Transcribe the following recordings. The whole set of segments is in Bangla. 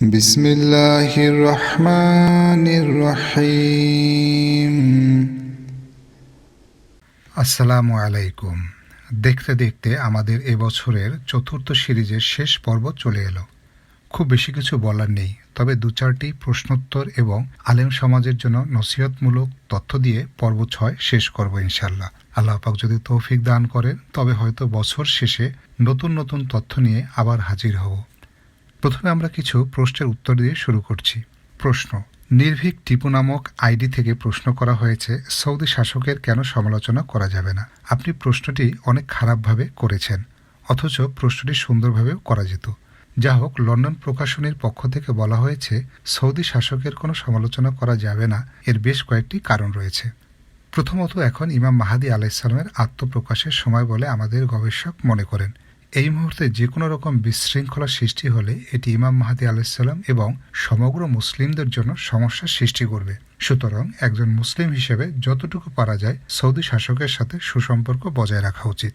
بسم الله الرحمن الرحيم আসসালামু আলাইকুম দেখতে দেখতে আমাদের এবছরের চতুর্থ সিরিজের শেষ পর্ব চলে এলো খুব বেশি কিছু বলার নেই তবে দু চারটি প্রশ্নোত্তর এবং আলেম সমাজের জন্য নসিহতমূলক তথ্য দিয়ে পর্ব ছয় শেষ করব ইনশাল্লাহ আল্লাহ পাক যদি তৌফিক দান করেন তবে হয়তো বছর শেষে নতুন নতুন তথ্য নিয়ে আবার হাজির হব প্রথমে আমরা কিছু প্রশ্নের উত্তর দিয়ে শুরু করছি। প্রশ্ন, নির্ভীক টিপু নামক আইডি থেকে প্রশ্ন করা হয়েছে, সৌদি শাসকের কেন সমালোচনা করা যাবে না? আপনি প্রশ্নটি অনেক খারাপভাবে করেছেন, অথচ প্রশ্নটি সুন্দরভাবেও করা যেত। যা হোক, লন্ডন প্রকাশনীর পক্ষ থেকে বলা হয়েছে, সৌদি শাসকের কোনো সমালোচনা করা যাবে না, এর বেশ কয়েকটি কারণ রয়েছে। প্রথমত, এখন ইমাম মাহাদি আলাইসালামের আত্মপ্রকাশের সময় বলে আমাদের গবেষক মনে করেন। এই মুহূর্তে যে কোনো রকম বিশৃঙ্খলা সৃষ্টি হলে এটি ইমাম মাহাদি আলাইসাল্লাম এবং সমগ্র মুসলিমদের জন্য সমস্যার সৃষ্টি করবে। সুতরাং একজন মুসলিম হিসেবে যতটুকু পারা যায় সৌদি শাসকের সাথে সুসম্পর্ক বজায় রাখা উচিত।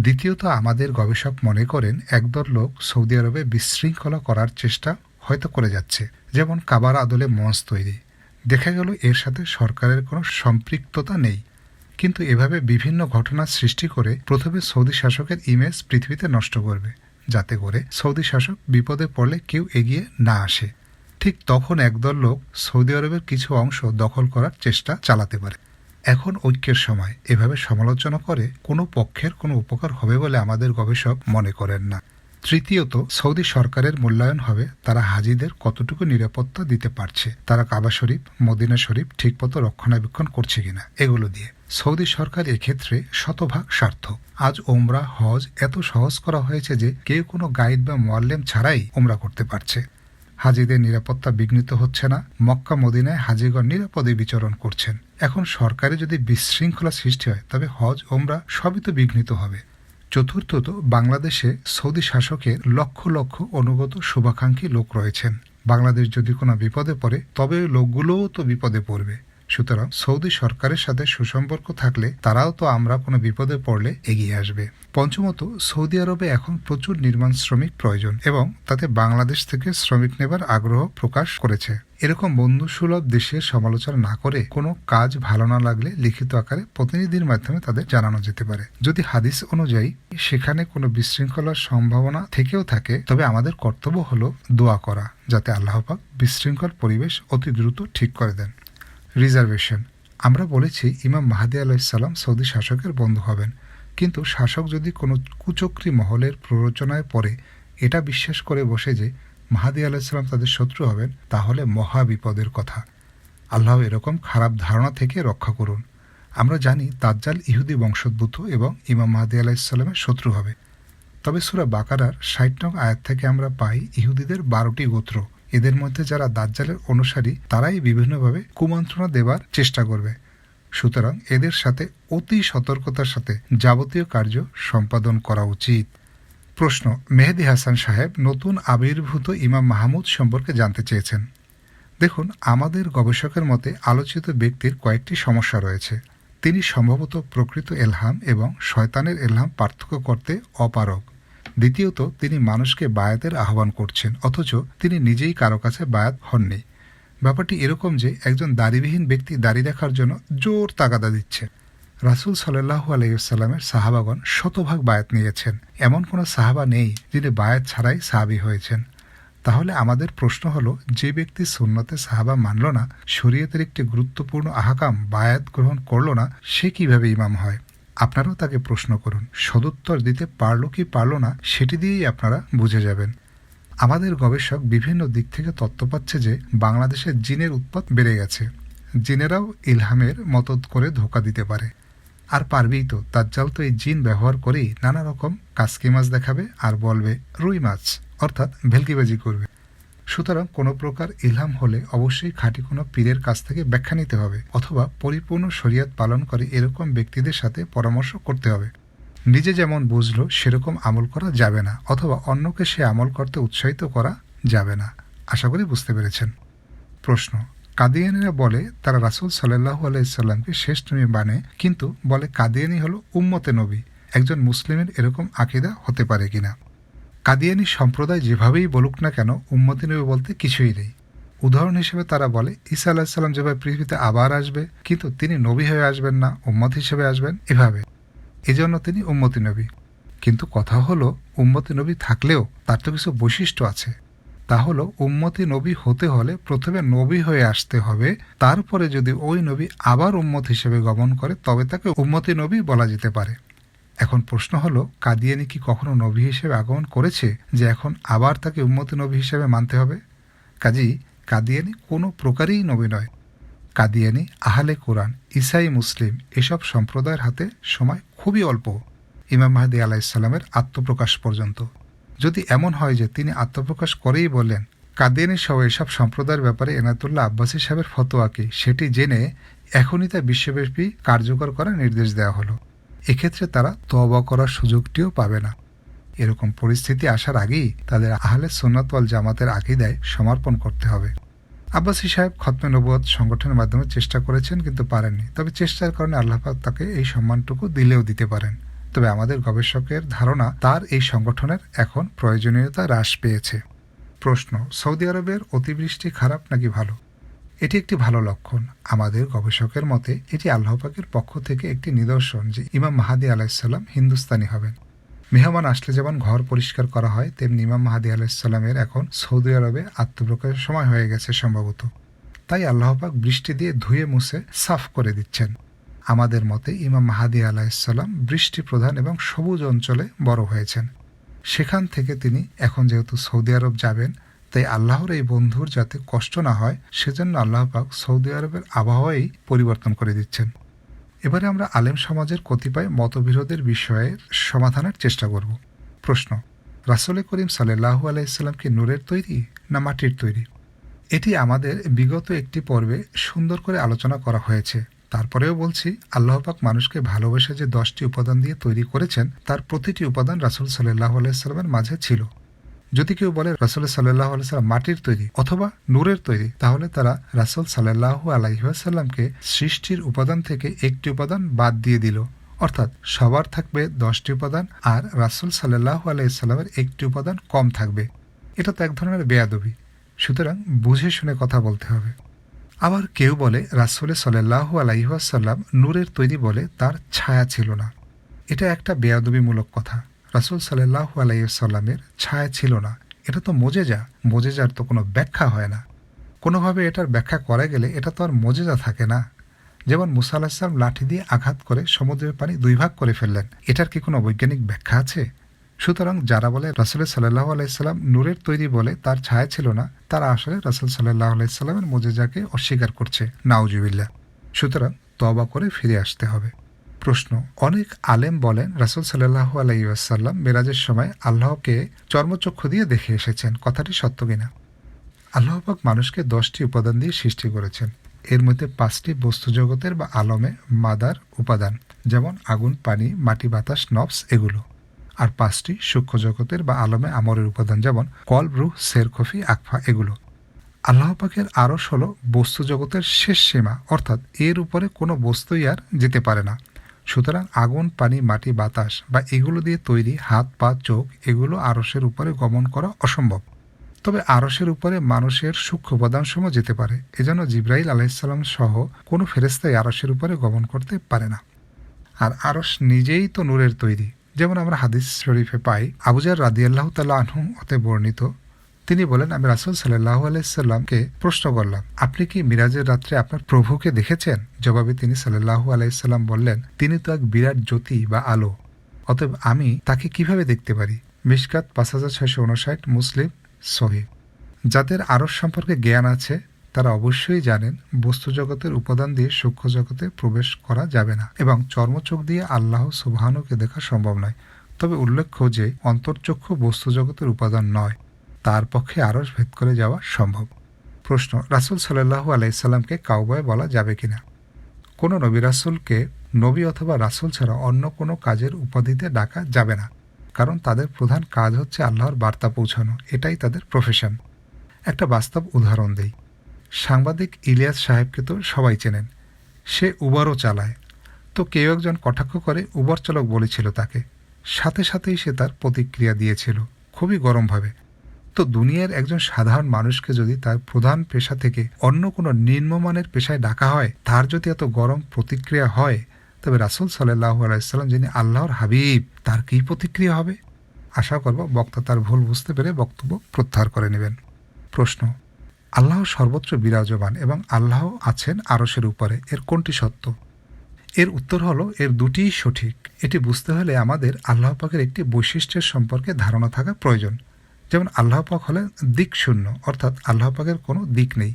দ্বিতীয়ত, আমাদের গবেষক মনে করেন, একদল লোক সৌদি আরবে বিশৃঙ্খলা করার চেষ্টা হয়তো করে যাচ্ছে। যেমন কাবার আদলে মঞ্চ তৈরি। দেখা গেল এর সাথে সরকারের কোনো সম্পৃক্ততা নেই। কিন্তু এভাবে বিভিন্ন ঘটনা সৃষ্টি করে প্রথমে সৌদি শাসকের ইমেজ পৃথিবীতে নষ্ট করবে, যাতে করে সৌদি শাসক বিপদে পড়লে কেউ এগিয়ে না আসে। ঠিক তখন একদল লোক সৌদি আরবের কিছু অংশ দখল করার চেষ্টা চালাতে পারে। এখন ঐক্যের সময়, এভাবে সমালোচনা করে কোনো পক্ষের কোনো উপকার হবে বলে আমাদের গবেষক মনে করেন না। তৃতীয়ত, সৌদি সরকারের মূল্যায়ন হবে, তারা হাজিদের কতটুকু নিরাপত্তা দিতে পারছে, তারা কাবা শরীফ, মদিনা শরীফ ঠিকমতো রক্ষণাবেক্ষণ করছে কিনা, এগুলো দিয়ে। সৌদি সরকার এক্ষেত্রে শতভাগ স্বার্থ। আজ ওমরা হজ এত সহজ করা হয়েছে যে কেউ কোনো গাইড বা মোয়াল্লেম ছাড়াই ওমরা করতে পারছে। হাজিদের নিরাপত্তা বিঘ্নিত হচ্ছে না, মক্কা, মদিনায় হাজিগণ নিরাপদে বিচরণ করছেন। এখন সরকারে যদি বিশৃঙ্খলা সৃষ্টি হয়, তবে হজ ওমরা সবই তো বিঘ্নিত হবে। চতুর্থত, বাংলাদেশে সৌদি শাসকের লক্ষ লক্ষ অনুগত শুভাকাঙ্ক্ষী লোক রয়েছেন। বাংলাদেশ যদি কোনো বিপদে পড়ে, তবে লোকগুলোও তো বিপদে পড়বে। সুতরাং সৌদি সরকারের সাথে সুসম্পর্ক থাকলে তারাও তো আমরা কোনো বিপদে পড়লে এগিয়ে আসবে। পঞ্চমত, সৌদি আরবে এখন প্রচুর নির্মাণ শ্রমিক প্রয়োজন এবং তাতে বাংলাদেশ থেকে শ্রমিক নেবার আগ্রহ প্রকাশ করেছে। এরকম বন্ধু সুলভ দেশের সমালোচনা না করে কোনো কাজ ভালো না লাগলে লিখিত আকারে প্রতিনিধির মাধ্যমে তাদের জানানো যেতে পারে। যদি হাদিস অনুযায়ী সেখানে কোনো বিশৃঙ্খলার সম্ভাবনা থেকেও থাকে, তবে আমাদের কর্তব্য হলো দোয়া করা, যাতে আল্লাহ পাক বিশৃঙ্খল পরিবেশ অতি দ্রুত ঠিক করে দেন। রিজার্ভেশন। আমরা বলেছি ইমাম মাহাদি আলাইসাল্লাম সৌদি শাসকের বন্ধু হবেন। কিন্তু শাসক যদি কোনো কুচক্রী মহলের প্ররোচনায় পড়ে, এটা বিশ্বাস করে বসে যে মাহাদি আলাইসাল্লাম তাদের শত্রু হবেন, তাহলে মহা বিপদের কথা। আল্লাহ এরকম খারাপ ধারণা থেকে রক্ষা করুন। আমরা জানি তাজ্জাল ইহুদি বংশোদ্ভূত এবং ইমাম মাহাদি আলাইসাল্লামের শত্রু হবে। তবে সুরা বাকারার ষাট নং আয়াত থেকে আমরা পাই ইহুদিদের বারোটি গোত্র। এদের মধ্যে যারা দাজ্জালের অনুসারী, তারাই বিভিন্নভাবে কুমন্ত্রণা দেবার চেষ্টা করবে। সুতরাং এদের সাথে অতি সতর্কতার সাথে যাবতীয় কার্য সম্পাদন করা উচিত। প্রশ্ন, মেহেদি হাসান সাহেব নতুন আবির্ভূত ইমাম মাহমুদ সম্পর্কে জানতে চেয়েছেন। দেখুন, আমাদের গবেষকের মতে আলোচিত ব্যক্তির কয়েকটি সমস্যা রয়েছে। তিনি সম্ভবত প্রকৃত এলহাম এবং শয়তানের এলহাম পার্থক্য করতে অপারগ। দ্বিতীয়ত, তিনি মানুষকে বায়াতের আহ্বান করছেন, অথচ তিনি নিজেই কারও কাছে বায়াত হননি। ব্যাপারটি এরকম যে, একজন দাড়িবিহীন ব্যক্তি দাড়ি রাখার জন্য জোর তাগাদা দিচ্ছে রাসুল সাল্লাহ আলাইসাল্লামের সাহাবাগণ শতভাগ বায়াত নিয়েছেন। এমন কোনো সাহাবা নেই যিনি বায়াত ছাড়াই সাহাবি হয়েছেন। তাহলে আমাদের প্রশ্ন হলো, যে ব্যক্তি সুন্নতে সাহাবা মানল না, শরীয়তের একটি গুরুত্বপূর্ণ আহাকাম বায়াত গ্রহণ করল না, সে কীভাবে ইমাম হয়? আপনারাও তাকে প্রশ্ন করুন। সদুত্তর দিতে পারল কি পারল না, সেটি দিয়েই আপনারা বুঝে যাবেন। আমাদের গবেষক বিভিন্ন দিক থেকে তথ্য পাচ্ছে যে বাংলাদেশে জিনের উৎপাত বেড়ে গেছে। জিনেরাও ইলহামের মতদ করে ধোকা দিতে পারে। আর পারবেই তো তাজ্জাল তো এই জিন ব্যবহার করেই নানা রকম কাসকি মাছ দেখাবে আর বলবে রুই মাছ, অর্থাৎ ভেলকিবাজি করবে। সুতরাং কোনো প্রকার ইলহাম হলে অবশ্যই খাঁটি কোনো পীরের কাছ থেকে ব্যাখ্যা নিতে হবে অথবা পরিপূর্ণ শরিয়াত পালন করে এরকম ব্যক্তিদের সাথে পরামর্শ করতে হবে। নিজে যেমন বুঝলো, সেরকম আমল করা যাবে না, অথবা অন্যকে সে আমল করতে উৎসাহিত করা যাবে না। আশা করি বুঝতে পেরেছেন। প্রশ্ন, কাদিয়ানিরা বলে, তারা রাসুল সাল্লাহু আলাইসাল্লামকে শেষ নবী মানে কিন্তু বলে কাদিয়ানি হলো উম্মতে নবী। একজন মুসলিমের এরকম আকিদা হতে পারে কিনা? কাদিয়ানি সম্প্রদায় যেভাবেই বলুক না কেন উম্মতি নবী বলতে কিছুই নেই। উদাহরণ হিসেবে তারা বলে, ঈসা আলাহিসাল্লাম যেভাবে পৃথিবীতে আবার আসবে, কিন্তু তিনি নবী হয়ে আসবেন না, উম্মত হিসেবে আসবেন এভাবে। এজন্য তিনি উম্মতি নবী। কিন্তু কথা হলো, উম্মতি নবী থাকলেও তার তো কিছু বৈশিষ্ট্য আছে। তা হলো, উম্মতি নবী হতে হলে প্রথমে নবী হয়ে আসতে হবে, তারপরে যদি ওই নবী আবার উম্মত হিসেবে গমন করে, তবে তাকে উম্মতি নবী বলা যেতে পারে। এখন প্রশ্ন হলো, কাদিয়ানি কি কখনো নবী হিসেবে আগমন করেছে যে এখন আবার তাকে উম্মতি নবী হিসেবে মানতে হবে? কাজেই কাদিয়ানি কোনো প্রকারেই নবী নয়। কাদিয়ানি, আহলে কোরআন, ইসাই মুসলিম এসব সম্প্রদায়ের হাতে সময় খুবই অল্প। ইমাম মাহাদি আলাইসাল্লামের আত্মপ্রকাশ পর্যন্ত। যদি এমন হয় যে তিনি আত্মপ্রকাশ করেই বললেন, কাদিয়ানি সহ এসব সম্প্রদায়ের ব্যাপারে এনাতুল্লাহ আব্বাসী সাহেবের ফতোয়া কি? সেটি জেনে এখনই তা বিশ্বব্যাপী কার্যকর করার নির্দেশ দেওয়া হলো। এক্ষেত্রে তারা তওবা করার সুযোগটিও পাবে না। এরকম পরিস্থিতি আসার আগেই তাদের আহলে সোনাতওয়াল জামাতের আকিদায় সমর্পণ করতে হবে। আব্বাসী সাহেব খতমে নবুয়ত সংগঠনের মাধ্যমে চেষ্টা করেছেন কিন্তু পারেননি। তবে চেষ্টার কারণে আল্লাহাক তাকে এই সম্মানটুকু দিলেও দিতে পারেন। তবে আমাদের গবেষকের ধারণা, তার এই সংগঠনের এখন প্রয়োজনীয়তা হ্রাস পেয়েছে। প্রশ্ন, সৌদি আরবের অতিবৃষ্টি খারাপ নাকি ভালো? এটি একটি ভালো লক্ষণ। আমাদের গবেষকের মতে, এটি আল্লাহপাকের পক্ষ থেকে একটি নিদর্শন যে ইমাম মাহাদি আলাইসাল্লাম হিন্দুস্তানি হবেন। মেহমান আসলে যেমন ঘর পরিষ্কার করা হয়, তেমনি ইমাম মাহাদি আলাইসাল্লামের এখন সৌদি আরবে আত্মপ্রকাশের সময় হয়ে গেছে সম্ভবত। তাই আল্লাহপাক বৃষ্টি দিয়ে ধুয়ে মুছে সাফ করে দিচ্ছেন। আমাদের মতে ইমাম মাহাদি আলাইসাল্লাম বৃষ্টি প্রধান এবং সবুজ অঞ্চলে বড় হয়েছেন। সেখান থেকে তিনি এখন যেহেতু সৌদি আরব যাবেন তাই আল্লাহর এই বন্ধুর যাতে কষ্ট না হয়, সেজন্য আল্লাহ পাক সৌদি আরবের আবহাওয়াই পরিবর্তন করে দিচ্ছেন। এবারে আমরা আলেম সমাজের কতিপয় মতবিরোধের বিষয়ে সমাধানের চেষ্টা করব। প্রশ্ন রাসুল করিম সাল্লাহু আলাইসাল্লাম কি নূরের তৈরি না মাটির তৈরি? এটি আমাদের বিগত একটি পর্বে সুন্দর করে আলোচনা করা হয়েছে। তারপরেও বলছি, আল্লাহ পাক মানুষকে ভালোবেসে যে দশটি উপাদান দিয়ে তৈরি করেছেন, তার প্রতিটি উপাদান রাসুল সাল্লাহ আলাইস্লামের মাঝে ছিল। যদি কেউ বলে রাসুল সাল্লাহ আলাইসাল্লাম মাটির তৈরি অথবা নূরের তৈরি, তাহলে তারা রাসুল সাল্লাহ আলাইসাল্লামকে সৃষ্টির উপাদান থেকে একটি উপাদান বাদ দিয়ে দিল। অর্থাৎ সবার থাকবে দশটি উপাদান আর রাসুল সাল্লাহ আলাইসাল্লামের একটি উপাদান কম থাকবে। এটা তো এক ধরনের বেয়াদবি। সুতরাং বুঝে শুনে কথা বলতে হবে। আবার কেউ বলে রাসুল সাল্লাহ আলাইসাল্লাম নূরের তৈরি বলে তার ছায়া ছিল না। এটা একটা বেয়াদবিমূলক কথা। রাসুল সাল্লাহ আলাইসাল্লামের ছায়া ছিল না। এটা তো মজেজা। মজেজার তো কোনো ব্যাখ্যা হয় না। কোনোভাবে এটার ব্যাখ্যা করা গেলে এটা তো আর মজেজা থাকে না। যেমন মুসা লাঠি দিয়ে আঘাত করে সমুদ্রের পানি দুই ভাগ করে ফেললেন। এটার কি কোনো বৈজ্ঞানিক ব্যাখ্যা আছে? সুতরাং যারা বলে রাসুল সাল্লাহ আলাইসাল্লাম নূরের তৈরি বলে তার ছায়া ছিল না, তারা আসলে রাসুল সাল্লাহ আলাইসাল্লামের মজেজাকে অস্বীকার করছে। নাউজুবিল্লা সুতরাং তবা করে ফিরে আসতে হবে। প্রশ্ন। অনেক আলেম বলেন, রাসুল সাল্লাহ আলাইসাল্লাম মেরাজের সময় আল্লাহকে চর্মচক্ষু দিয়ে দেখে এসেছেন। কথাটি সত্য কিনা? আল্লাহবাক মানুষকে দশটি উপাদান দিয়ে সৃষ্টি করেছেন। এর মধ্যে পাঁচটি বস্তু জগতের বা আলমে মাদার উপাদান, যেমন আগুন, পানি, মাটি, বাতাস নবস এগুলো। আর পাঁচটি সূক্ষ্ম জগতের বা আলমে আমরের উপাদান, যেমন কল রুহ সেরকফি আকফা, এগুলো। আল্লাহ পাকের আরস হল বস্তু জগতের শেষ সীমা, অর্থাৎ এর উপরে কোনো বস্তুই আর যেতে পারে না। সুতরাং আগুন, পানি, মাটি, বাতাস বা এগুলো দিয়ে তৈরি হাত, পা, চোখ, এগুলো আরসের উপরে গমন করা অসম্ভব। তবে আরসের উপরে মানুষের সূক্ষ্ম উপাদানসমূহ যেতে পারে। এজন্য জিব্রাইল আলাইসাল্লাম সহ কোনো ফেরেস্তাই আরসের উপরে গমন করতে পারে না। আর আরস নিজেই তো নূরের তৈরি। যেমন আমরা হাদিস শরীফে পাই আবুজার রাদি আল্লাহ তাল্লাহ আনহু হতে বর্ণিত তিনি বলেন, আমি রাসুল সাল্লাহ আলাইসাল্লামকে প্রশ্ন করলাম, আপনি কি মিরাজের রাত্রে আপনার প্রভুকে দেখেছেন? জবাবে তিনি সাল্লাহ আলাইসাল্লাম বললেন, তিনি তো এক বিরাট জ্যোতি বা আলো, অতএব আমি তাকে কীভাবে দেখতে পারি? মিসকাত পাঁচ হাজার ছয়শো উনষাট মুসলিম সহি। যাদের আরস সম্পর্কে জ্ঞান আছে, তারা অবশ্যই জানেন, বস্তু জগতের উপাদান দিয়ে সূক্ষ্ম জগতে প্রবেশ করা যাবে না এবং চর্মচোখ দিয়ে আল্লাহ সুবাহানুকে দেখা সম্ভব নয়। তবে উল্লেখ্য যে, অন্তর্চক্ষু বস্তু জগতের উপাদান নয়। তার পক্ষে আরস ভেদ করে যাওয়া সম্ভব। প্রশ্ন, রাসুল সাল্লাহ আলাইসাল্লামকে কাউবয় বলা যাবে কিনা? কোনো নবী রাসুলকে নবী অথবা রাসুল ছাড়া অন্য কোনো কাজের উপাধিতে ডাকা যাবে না, কারণ তাদের প্রধান কাজ হচ্ছে আল্লাহর বার্তা পৌঁছানো, এটাই তাদের প্রফেশন একটা বাস্তব উদাহরণ দেই। সাংবাদিক ইলিয়াস সাহেবকে তো সবাই চেনেন। সে উবারও চালায়। তো কেউ একজন কটাক্ষ করে উবার চালক বলেছিল তাকে। সাথে সাথেই সে তার প্রতিক্রিয়া দিয়েছিল। খুবই গরমভাবে তো দুনিয়ার একজন সাধারণ মানুষকে যদি তার প্রধান পেশা থেকে অন্য কোনো নিম্নমানের পেশায় ডাকা হয়, তার যদি এত গরম প্রতিক্রিয়া হয়, তবে রাসুল সাল্লাহ আলাইসাল্লাম যিনি আল্লাহর হাবিব, তার কী প্রতিক্রিয়া হবে? আশা করব বক্তা তার ভুল বুঝতে পেরে বক্তব্য প্রত্যাহার করে নেবেন। প্রশ্ন, আল্লাহ সর্বত্র বিরাজমান এবং আল্লাহ আছেন আরশের উপরে, এর কোনটি সত্য? এর উত্তর হলো, এর দুটিই সঠিক। এটি বুঝতে হলে আমাদের আল্লাহ পাকের একটি বৈশিষ্ট্যের সম্পর্কে ধারণা থাকা প্রয়োজন। যেমন আল্লাহ পাক হলেন দিক শূন্য, অর্থাৎ আল্লাহ পাকের কোনো দিক নেই।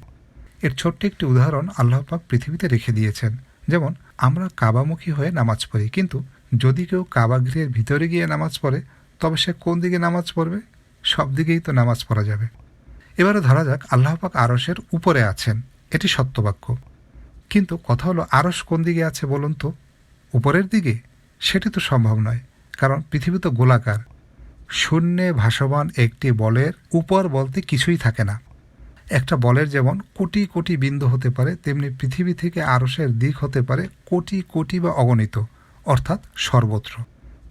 এর ছোট্ট একটি উদাহরণ আল্লাহ পাক পৃথিবীতে রেখে দিয়েছেন। যেমন, আমরা কাবামুখী হয়ে নামাজ পড়ি, কিন্তু যদি কেউ কাবা গৃহের ভিতরে গিয়ে নামাজ পড়ে, তবে সে কোন দিকে নামাজ পড়বে? সব দিকেই তো নামাজ পড়া যাবে। এবারে ধরা যাক, আল্লাহ পাক আরশের উপরে আছেন, এটি সত্যবাক্য। কিন্তু কথা হলো, আরশ কোন দিকে আছে বলুন তো? উপরের দিকে? সেটি তো সম্ভব নয়, কারণ পৃথিবী তো গোলাকার। শূন্যে ভাসমান একটি বলের উপর বলতে কিছুই থাকে না। একটা বলের যেমন কোটি কোটি বিন্দু হতে পারে, তেমনি পৃথিবী থেকে আরশের দিক হতে পারে কোটি কোটি বা অগণিত, অর্থাৎ সর্বত্র।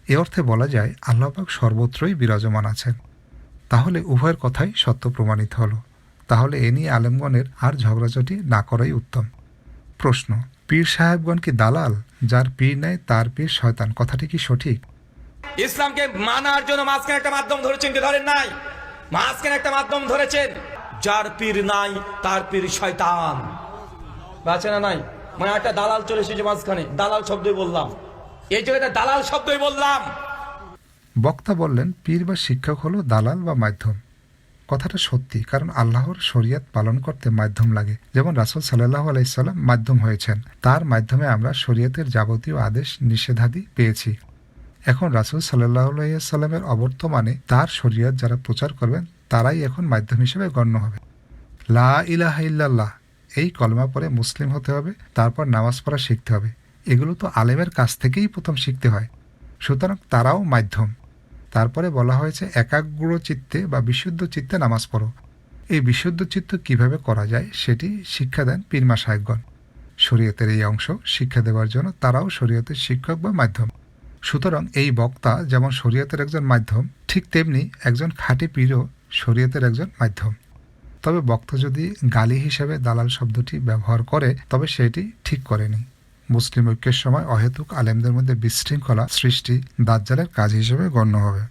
এ অর্থে বলা যায় আল্লাপাক সর্বত্রই বিরাজমান আছেন। তাহলে উভয়ের কথাই সত্য প্রমাণিত হলো। তাহলে এ নিয়ে আলেমগণের আর ঝগড়াঝাটি না করাই উত্তম। প্রশ্ন, পীর সাহেবগণ কি দালাল? যার পীর নেয় তার পীর শয়তান। কথাটি কি সঠিক? ইসলামকে মানার জন্য মাঝখানে একটা মাধ্যম ধরেছেন কি ধরেন নাই? মাঝখানে একটা মাধ্যম ধরেছেন। যার পীর নাই, তার পীর শয়তান। আছে না নাই? মানে একটা দালাল চলে এসেছে মাঝখানে। দালাল শব্দই বললাম। এই জায়গাটা দালাল শব্দই বললাম। বক্তা বললেন, পীর বা শিক্ষক হলো দালাল বা মাধ্যম। কথাটা সত্যি, কারণ আল্লাহর শরিয়াত পালন করতে মাধ্যম লাগে। যেমন রাসুল সাল্লাহ আলাইসাল্লাম মাধ্যম হয়েছেন। তার মাধ্যমে আমরা শরীয়তের যাবতীয় আদেশ, নিষেধাদি পেয়েছি। এখন রাসুল সাল্লাহ অবর্তমানে তার শরিয়ত যারা প্রচার করবেন, তারাই এখন মাধ্যম হিসেবে গণ্য হবে। লা ইলাহা এই কলমা পরে মুসলিম হতে হবে, তারপর নামাজ পড়া শিখতে হবে। এগুলো তো আলেমের কাছ থেকেই প্রথম শিখতে হয়। সুতরাং তারাও মাধ্যম। তারপরে বলা হয়েছে একাগ্র চিত্তে বা বিশুদ্ধ চিত্তে নামাজ পড়ো। এই বিশুদ্ধ চিত্ত কীভাবে করা যায় সেটি শিক্ষা দেন পীরমা সাহেবগণ শরীয়তের এই অংশ শিক্ষা দেওয়ার জন্য তারাও শরীয়তের শিক্ষক বা মাধ্যম। সুতরাং এই বক্তা যেমন শরীয়তের একজন মাধ্যম, ঠিক তেমনি একজন খাঁটি পীরও শরীয়তের একজন মাধ্যম। তবে বক্তা যদি গালি হিসেবে দালাল শব্দটি ব্যবহার করে, তবে সেটি ঠিক করেনি। মুসলিম ঐক্যের সময় অহেতুক আলেমদের মধ্যে বিশৃঙ্খলা সৃষ্টি দাজ্জালের কাজ হিসেবে গণ্য হবে।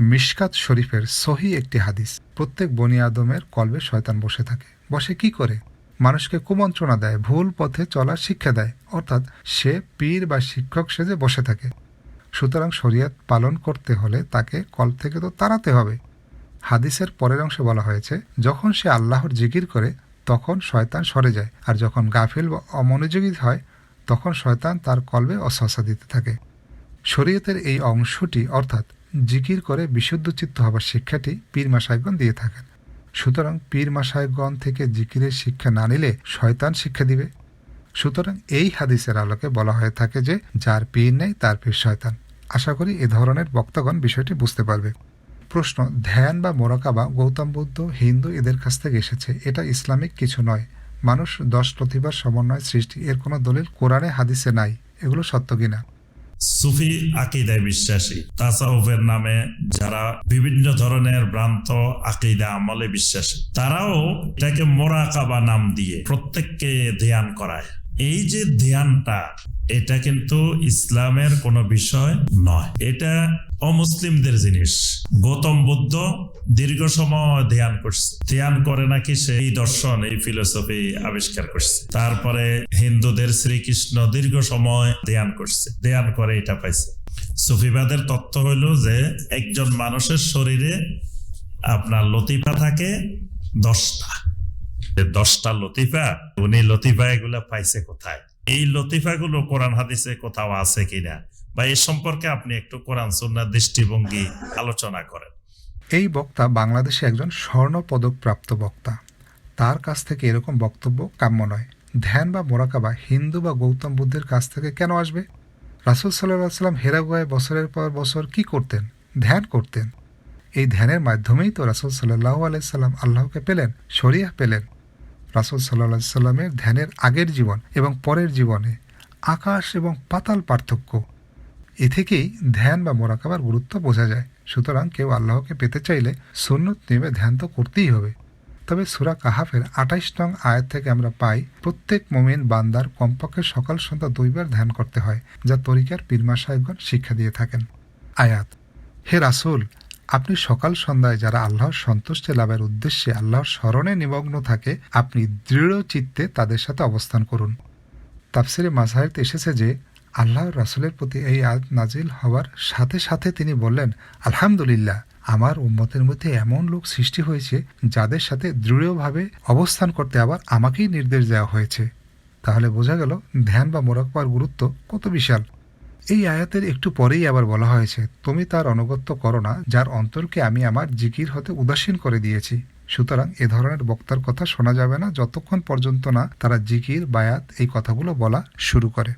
মিশকাত শরীফের সহি একটি হাদিস, প্রত্যেক বনি আদমের কলবে শয়তান বসে থাকে। বসে কি করে? মানুষকে কুমন্ত্রণা দেয়, ভুল পথে চলার শিক্ষা দেয়। অর্থাৎ সে পীর বা শিক্ষক সেজে বসে থাকে। সুতরাং শরিয়াত পালন করতে হলে তাকে কল থেকে তো তাড়াতে হবে। হাদিসের পরের অংশে বলা হয়েছে, যখন সে আল্লাহর জিকির করে, তখন শয়তান সরে যায়, আর যখন গাফিল বা অমনোযোগী হয়, তখন শয়তান তার কলবে অশ্বাসা দিতে থাকে। শরীয়তের এই অংশটি, অর্থাৎ জিকির করে বিশুদ্ধ চিত্ত হবার শিক্ষাটি পীর মাসায়গণ দিয়ে থাকেন। সুতরাং পীর মাসায়গণ থেকে জিকিরের শিক্ষা না নিলে শয়তান শিক্ষা দিবে। সুতরাং এই হাদিসের আলোকে বলা হয়ে থাকে যে, যার পীর নেই, তার পীর শয়তান। আশা করি এ ধরনের বক্তাগণ বিষয়টি বুঝতে পারবে। প্রশ্ন, ধ্যান বা মোরাকাবা গৌতম বুদ্ধ, হিন্দু এদের কাছ থেকে এসেছে। এটা ইসলামিক কিছু নয়। মানুষ দশ প্রতিভার সমন্বয় সৃষ্টি, এর কোনো দলিল কোরআনে, হাদিসে নাই। এগুলো সত্য কিনা? সুফি আকিদায় বিশ্বাসী। তাসাউফের নামে যারা বিভিন্ন ধরনের ভ্রান্ত আকিদা আমলে বিশ্বাসী, তারাও এটাকে মোরাকাবা নাম দিয়ে প্রত্যেককে ধ্যান করায়। এই যে ধ্যানটা, এটা কিন্তু ইসলামের কোনো বিষয় নয়। এটা অমুসলিমদের জিনিস। গৌতম বুদ্ধ দীর্ঘ সময় ধ্যান করছে। ধ্যান করে নাকি সেই দর্শন, এই ফিলোসফি আবিষ্কার করছে। তারপরে হিন্দুদের শ্রীকৃষ্ণ দীর্ঘ সময় ধ্যান করছে। ধ্যান করে এটা পাইছে। সুফিবাদের তত্ত্ব হইল যে, একজন মানুষের শরীরে আপনার লতিফা থাকে দশটা। দশটা লতিফা, উনি লতিফা এগুলা পাইছে কোথায়? এই লতিফাগুলো কোরআন হাদিসে কোথাও আছে কিনা? বা এ সম্পর্কে আপনি একটু কোরআন সুন্নার দৃষ্টিভঙ্গি আলোচনা করেন। এই বক্তা বাংলাদেশে একজন স্বর্ণ পদক প্রাপ্ত বক্তা। তার কাছ থেকে এরকম বক্তব্য কাম্য নয়। ধ্যান বা মোরাকাবা হিন্দু বা গৌতম বুদ্ধের কাছ থেকে কেন আসবে? রাসুল সাল্লাহ সাল্লাম হেরাগুয়ায় বছরের পর বছর কি করতেন? ধ্যান করতেন। এই ধ্যানের মাধ্যমেই তো রাসুল সাল্লাহ আলাইসাল্লাম আল্লাহকে পেলেন শরিয়াহ পেলেন। রাসুল সাল্লাহ সাল্লামের ধ্যানের আগের জীবন এবং পরের জীবনে আকাশ এবং পাতাল পার্থক্য। এ থেকেই ধ্যান বা মোরাকাবার গুরুত্ব বোঝা যায়। সুতরাং কেউ আল্লাহকে পেতে চাইলে সুন্নত নিয়মে ধ্যান তো করতেই হবে। তবে সুরা কাহাফের আঠাইশ নং আয়াত থেকে আমরা পাই, প্রত্যেক মোমেন বান্দার কমপক্ষে সকাল সন্ধ্যা দুইবার ধ্যান করতে হয়, যা তরিকার পীরমা সাহেবগণ শিক্ষা দিয়ে থাকেন। আয়াত, হে রাসূল আপনি সকাল সন্ধ্যায় যারা আল্লাহর সন্তুষ্টি লাভের উদ্দেশ্যে আল্লাহর স্মরণে নিমগ্ন থাকে, আপনি দৃঢ় চিত্তে তাদের সাথে অবস্থান করুন। তাফসিরে মাসাহিরতে এসেছে যে, আল্লাহর রাসূলের প্রতি এই আয়াত নাজিল হওয়ার সাথে সাথে তিনি বললেন, আলহামদুলিল্লাহ, আমার উম্মতের মধ্যে এমন লোক সৃষ্টি হয়েছে, যাদের সাথে দৃঢ়ভাবে অবস্থান করতে আবার আমাকেই নির্দেশ দেওয়া হয়েছে। তাহলে বোঝা গেল, ধ্যান বা মোরাকবার গুরুত্ব কত বিশাল। এই আয়াতের একটু পরেই আবার বলা হয়েছে, তুমি তার অনুগত্য করো না, যার অন্তরকে আমি আমার জিকির হতে উদাসীন করে দিয়েছি। সুতরাং এ ধরনের বক্তার কথা শোনা যাবে না, যতক্ষণ পর্যন্ত না তারা জিকির, বায়াত এই কথাগুলো বলা শুরু করে।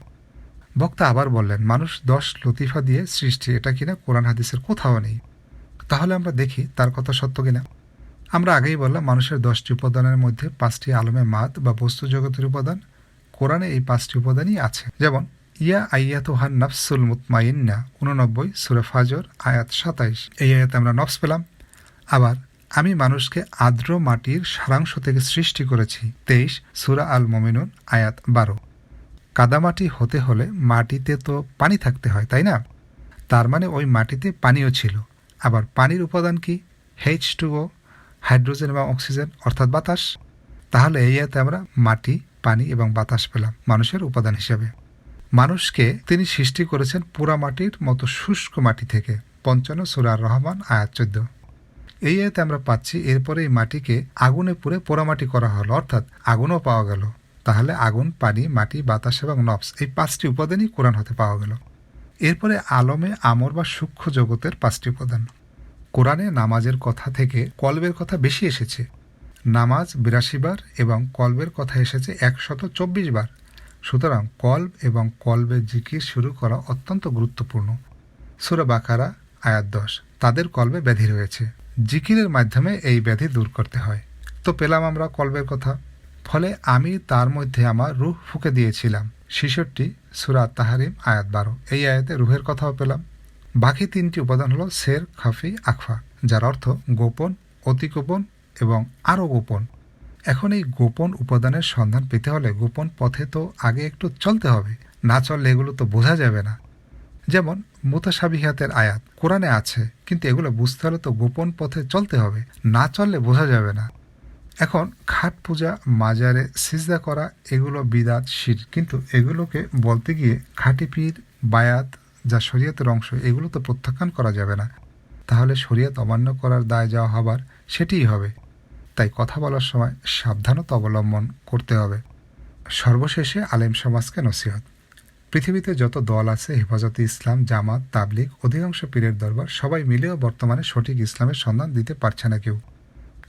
বক্তা আবার বললেন, মানুষ দশ লতিফা দিয়ে সৃষ্টি, এটা কিনা কোরআন হাদিসের কোথাও নেই। তাহলে আমরা দেখি তার কথা সত্য কিনা? আমরা আগেই বললাম, মানুষের দশটি উপাদানের মধ্যে পাঁচটি আলমে মাদ বা বস্তু জগতের উপাদান, কোরআনে এই পাঁচটি উপাদানই আছে। যেমন ইয়া আইয়াতুহান নফসুল মুতমাইন্না উননব্বই, সুরে ফাজর, আয়াত সাতাইশ। এই আয়াতে আমরা নফস পেলাম। আবার, আমি মানুষকে আর্দ্র মাটির সারাংশ থেকে সৃষ্টি করেছি। তেইশ, সুরা আল মমিনুন, আয়াত বারো। কাদামাটি হতে হলে মাটিতে তো পানি থাকতে হয়, তাই না? তার মানে ওই মাটিতে পানিও ছিল। আবার পানির উপাদান কি? এইচ টুও হাইড্রোজেন এবং অক্সিজেন, অর্থাৎ বাতাস। তাহলে এই আয়াতে আমরা মাটি, পানি এবং বাতাস পেলাম, মানুষের উপাদান হিসেবে। মানুষকে তিনি সৃষ্টি করেছেন পুরা মাটির মতো শুষ্ক মাটি থেকে। পঞ্চান্ন সুরার রহমান, আয়াত চোদ্দ। এই আয়াতে আমরা পাচ্ছি, এরপরে এই মাটিকে আগুনে পুড়ে পোড়ামাটি করা হলো, অর্থাৎ আগুনও পাওয়া গেল। তাহলে আগুন, পানি, মাটি, বাতাস এবং নবস এই পাঁচটি উপাদানই কোরআন হতে পাওয়া গেল। এরপরে আলমে আমর বা সূক্ষ্ম জগতের পাঁচটি উপাদান। কোরআনে নামাজের কথা থেকে কলবের কথা বেশি এসেছে। নামাজ বিরাশি বার এবং কলবের কথা এসেছে একশত চব্বিশ বার। সুতরাং কল্ব এবং কলবের জিকির শুরু করা অত্যন্ত গুরুত্বপূর্ণ। সুরা বাকারা, আয়াত দশ। তাদের কলবে ব্যাধি রয়েছে। জিকিরের মাধ্যমে এই ব্যাধি দূর করতে হয়। তো পেলাম আমরা কল্বের কথা। ফলে আমি তার মধ্যে আমার রুহ ফুকে দিয়েছিলাম। শিশুরটি সুরা তাহারিম, আয়াত বারো। এই আয়াতে রুহের কথাও পেলাম। বাকি তিনটি উপাদান হলো শের খাফি, আখফা, যার অর্থ গোপন, অতি গোপন এবং আরও গোপন। এখন এই গোপন উপাদানের সন্ধান পেতে হলে গোপন পথে তো আগে একটু চলতে হবে। না চললে এগুলো তো বোঝা যাবে না। যেমন মুতাসাবিহাতের আয়াত কোরআনে আছে, কিন্তু এগুলো বুঝতে হলে তো গোপন পথে চলতে হবে। না চললে বোঝা যাবে না। এখন, খাট পূজা, মাজারে সিজদা করা, এগুলো বিদাত শির কিন্তু এগুলোকে বলতে গিয়ে খাটি পীর, বায়াত যা শরীয়তের অংশ, এগুলো তো প্রত্যাখ্যান করা যাবে না। তাহলে শরীয়ত অমান্য করার দায় যাওয়া হবার, সেটিই হবে। তাই কথা বলার সময় সাবধানতা অবলম্বন করতে হবে। সর্বশেষে আলেম সমাজকে নসিহত। পৃথিবীতে যত দল আছে, হেফাজতে ইসলাম, জামাত, তাবলিগ, অধিকাংশ পীরের দরবার সবাই মিলেও বর্তমানে সঠিক ইসলামের সন্ধান দিতে পারছে না কেউ।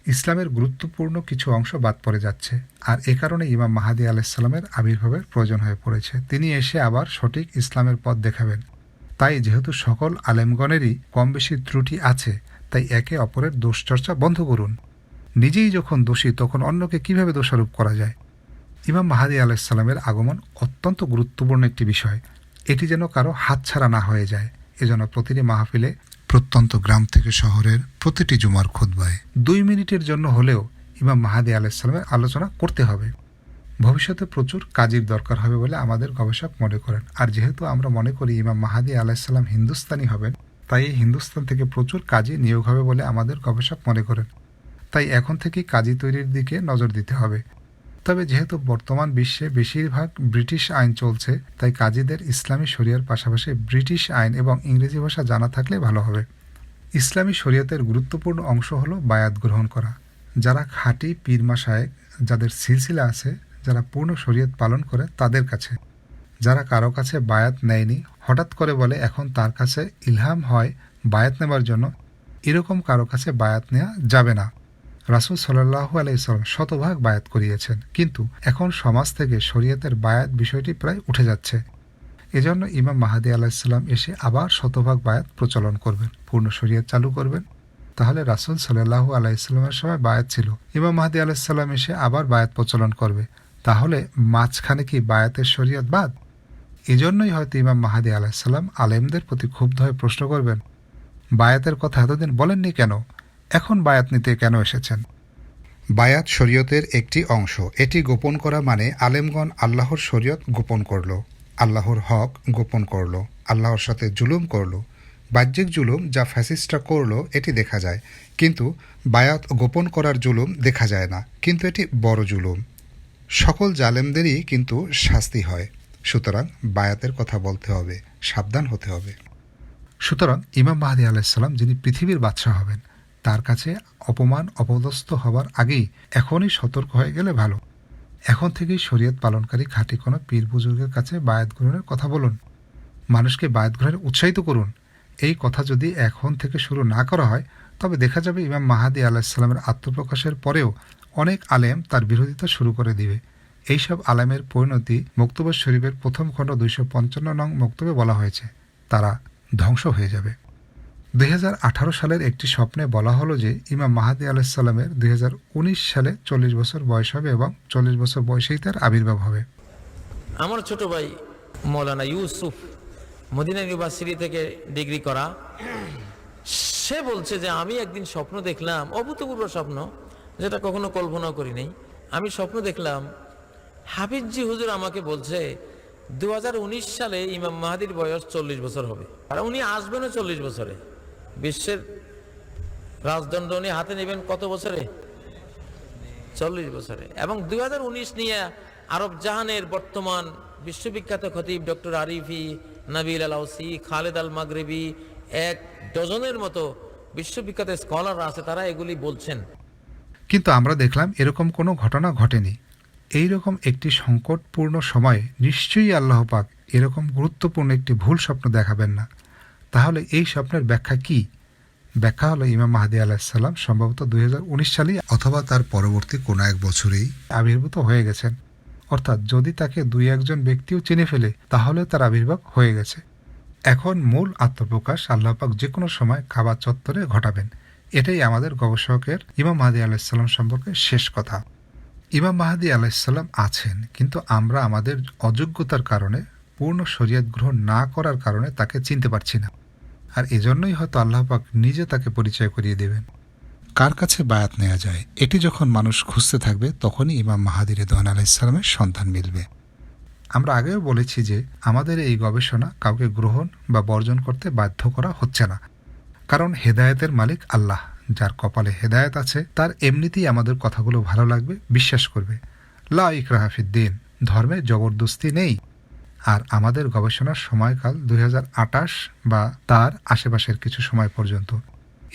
ইসলামের গুরুত্বপূর্ণ কিছু অংশ বাদ পড়ে যাচ্ছে আর এ কারণে ইমাম মাহাদি আলাইসাল্লামের আবির্ভাবের প্রয়োজন হয়ে পড়েছে। তিনি এসে আবার সঠিক ইসলামের পথ দেখাবেন। তাই যেহেতু সকল আলেমগণেরই কম বেশি ত্রুটি আছে, তাই একে অপরের দোষচর্চা বন্ধ করুন। নিজেই যখন দোষী, তখন অন্যকে কীভাবে দোষারোপ করা যায়? ইমাম মাহাদি আলাইসাল্লামের আগমন অত্যন্ত গুরুত্বপূর্ণ একটি বিষয়। এটি যেন কারও হাতছাড়া না হয়ে যায়। এজন্য প্রতিটি মাহফিলে প্রত্যন্ত গ্রাম থেকে শহরের প্রতিটি জুমার খুদ্বায় দুই মিনিটের জন্য হলেও ইমাম মাহাদি আলাইসাল্লামের আলোচনা করতে হবে। ভবিষ্যতে প্রচুর কাজের দরকার হবে বলে আমাদের গবেষক মনে করেন। আর যেহেতু আমরা মনে করি ইমাম মাহাদি আলাইসাল্লাম হিন্দুস্তানি হবেন, তাই হিন্দুস্তান থেকে প্রচুর কাজে নিয়োগ হবে বলে আমাদের গবেষক মনে করেন। তাই এখন থেকেই কাজী তৈরির দিকে নজর দিতে হবে। তবে যেহেতু বর্তমান বিশ্বে বেশিরভাগ ব্রিটিশ আইন চলছে, তাই কাজীদের ইসলামী শরিয়ার পাশাপাশি ব্রিটিশ আইন এবং ইংরেজি ভাষা জানা থাকলে ভালো হবে। ইসলামী শরিয়তের গুরুত্বপূর্ণ অংশ হলো বায়াত গ্রহণ করা। যারা খাঁটি পীরমা শায়েক যাদের সিলসিলা আছে, যারা পূর্ণ শরীয়ত পালন করে তাদের কাছে। যারা কারও কাছে বায়াত নেয়নি, হঠাৎ করে বলে এখন তার কাছে ইলহাম হয় বায়াত নেবার জন্য, এরকম কারও কাছে বায়াত নেওয়া যাবে না। রাসুল সাল্লাহু আলাইসাল্লাম শতভাগ বায়াত করিয়েছেন। কিন্তু এখন সমাজ থেকে শরীয়তের বায়াত বিষয়টি প্রায় উঠে যাচ্ছে। এজন্য ইমাম মাহাদি আলাহিসাল্লাম এসে আবার শতভাগ বায়াত প্রচলন করবেন, পূর্ণ শরীয়ত চালু করবেন। তাহলে রাসুল সাল্লাহু আলাইসাল্লামের সময় বায়াত ছিল। ইমাম মাহাদি আলাহিসাল্লাম এসে আবার বায়াত প্রচলন করবে। তাহলে মাঝখানে কি বায়াতের শরীয়ত বাদ? এজন্যই হয়তো ইমাম মাহাদি আলাহিসাল্লাম আলেমদের প্রতি ক্ষুব্ধ হয়ে প্রশ্ন করবেন, বায়াতের কথা এতদিন বলেননি কেন? এখন বায়াত নিতে কেন এসেছেন? বায়াত শরীয়তের একটি অংশ। এটি গোপন করা মানে আলেমগণ আল্লাহর শরীয়ত গোপন করল। আল্লাহর হক গোপন করল। আল্লাহর সাথে জুলুম করল। বাহ্যিক জুলুম যা ফ্যাসিস্টরা করল এটি দেখা যায়। কিন্তু বায়াত গোপন করার জুলুম দেখা যায় না। কিন্তু এটি বড় জুলুম। সকল জালেমদেরই কিন্তু শাস্তি হয়। সুতরাং বায়াতের কথা বলতে হবে সাবধান হতে হবে। সুতরাং ইমাম মাহাদি আলাইসাল্লাম যিনি পৃথিবীর বাদশাহ হবেন তার কাছে অপমান অপদস্থ হবার আগেই এখনই সতর্ক হয়ে গেলে ভালো। এখন থেকেই শরীয়ত পালনকারী খাঁটি কোনো পীর বুজুর্গের কাছে বায়াত গ্রহণের কথা বলুন। মানুষকে বায়াত গ্রহণের উৎসাহিত করুন। এই কথা যদি এখন থেকে শুরু না করা হয়, তবে দেখা যাবে ইমাম মাহাদি আলাহিসাল্লামের আত্মপ্রকাশের পরেও অনেক আলেম তার বিরোধিতা শুরু করে দিবে। এইসব আলেমের পরিণতি মক্তব্য শরীফের প্রথম খণ্ড দুইশো পঞ্চান্ন নং মক্তব্যে বলা হয়েছে। তারা ধ্বংস হয়ে যাবে। দুই হাজার আঠারো সালের একটি স্বপ্নে বলা হলো যে ইমাম মাহাদি আলাহিসাল্লামের দু হাজার উনিশ সালে চল্লিশ বছর বয়স হবে এবং চল্লিশ বছর বয়সেই তার আবির্ভাব হবে। আমার ছোট ভাই মৌলানা ইউসুফ মদিনা ইউনিভার্সিটি থেকে ডিগ্রি করা। সে বলছে যে আমি একদিন স্বপ্ন দেখলাম, অভূতপূর্ব স্বপ্ন, যেটা কখনো কল্পনা করি নাই। আমি স্বপ্ন দেখলাম, হাফিজজি হুজুর আমাকে বলছে দু হাজার উনিশ সালে ইমাম মাহাদির বয়স চল্লিশ বছর হবে। আর উনি আসবেনও চল্লিশ বছরে। বিশ্বের রাজদণ্ড উনি হাতে নেবেন কত বছরে? চল্লিশ বছরে। এবং দুই নিয়ে আরব জাহানের বর্তমান বিশ্ববিখ্যাত খতিব doctor Arifi Nabil Alausi Khaled al Maghrebi এক ডজনের মতো বিশ্ববিখ্যাত স্কলাররা আছে, তারা এগুলি বলছেন। কিন্তু আমরা দেখলাম এরকম কোনো ঘটনা ঘটেনি। এই রকম একটি সংকটপূর্ণ সময়ে নিশ্চয়ই আল্লাহ পাক এরকম গুরুত্বপূর্ণ একটি ভুল স্বপ্ন দেখাবেন না। তাহলে এই স্বপ্নের ব্যাখ্যা কি? ব্যাখ্যা হলো ইমাম মাহাদি আলাহিসাল্লাম সম্ভবত দুই সালেই অথবা তার পরবর্তী কোনো এক বছরেই আবির্ভূত হয়ে গেছেন। অর্থাৎ যদি তাকে দুই একজন ব্যক্তিও চিনে ফেলে, তাহলে তার আবির্ভাব হয়ে গেছে। এখন মূল আত্মপ্রকাশ আল্লাহ পাক যে কোনো সময় খাবার চত্বরে ঘটাবেন। এটাই আমাদের গবেষকের ইমাম মাহাদি আলাহিসাল্লাম সম্পর্কে শেষ কথা। ইমাম মাহাদি আলাহিসাল্লাম আছেন, কিন্তু আমরা আমাদের অযোগ্যতার কারণে, পূর্ণ শরীয়ত গ্রহণ না করার কারণে তাকে চিনতে পারছি না। আর এজন্যই হয়তো আল্লাহ পাক নিজে তাকে পরিচয় করিয়ে দেবেন। কার কাছে বায়াত নেওয়া যায়? এটি যখন মানুষ খুঁজতে থাকবে, তখনই ইমাম মাহাদি রেদওয়ান আলাইসালামের সন্ধান মিলবে। আমরা আগেও বলেছি যে, আমাদের এই গবেষণা কাউকে গ্রহণ বা বর্জন করতে বাধ্য করা হচ্ছে না। কারণ হেদায়েতের মালিক আল্লাহ। যার কপালে হেদায়েত আছে, তার এমনিতেই আমাদের কথাগুলো ভালো লাগবে, বিশ্বাস করবে। লা ইকরাহাফিদ্দিন ধর্মে জবরদস্তি নেই। আর আমাদের গবেষণার সময়কাল দুই হাজার আঠাশ বা তার আশেপাশের কিছু সময় পর্যন্ত।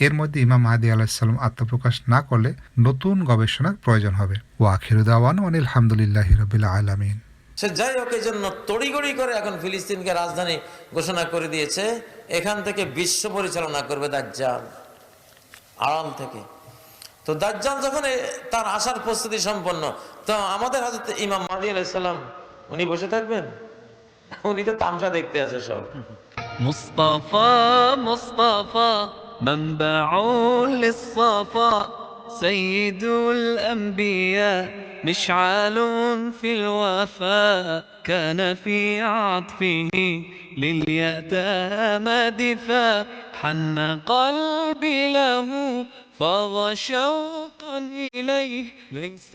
এর মধ্যে ইমাম মাহাদি আলাহিসাল্লাম আত্মপ্রকাশ না করলে নতুন গবেষণার প্রয়োজন হবে। ও আখিরুদ্দাওয়ান আলহামদুলিল্লাহ রবিল আলমিন। সে যাই হোক, এই জন্য তড়িগড়ি করে এখন ফিলিস্তিনকে রাজধানী ঘোষণা করে দিয়েছে। এখান থেকে বিশ্ব পরিচালনা করবে দাজ্জাল। আড়াল থেকে। তো দাজ্জাল যখন তার আসার প্রস্তুতি সম্পন্ন, তো আমাদের হাজরত ইমাম মাদি আলাইসাল্লাম উনি বসে থাকবেন? উনি তো তামসা দেখতে আছে সব مصطفى مصطفى منبع للصفا سيد الأنبياء مشعل في الوفاء كان في عطفه لليتامى دفاع حن قلبي له فضى شوقا إليه ليس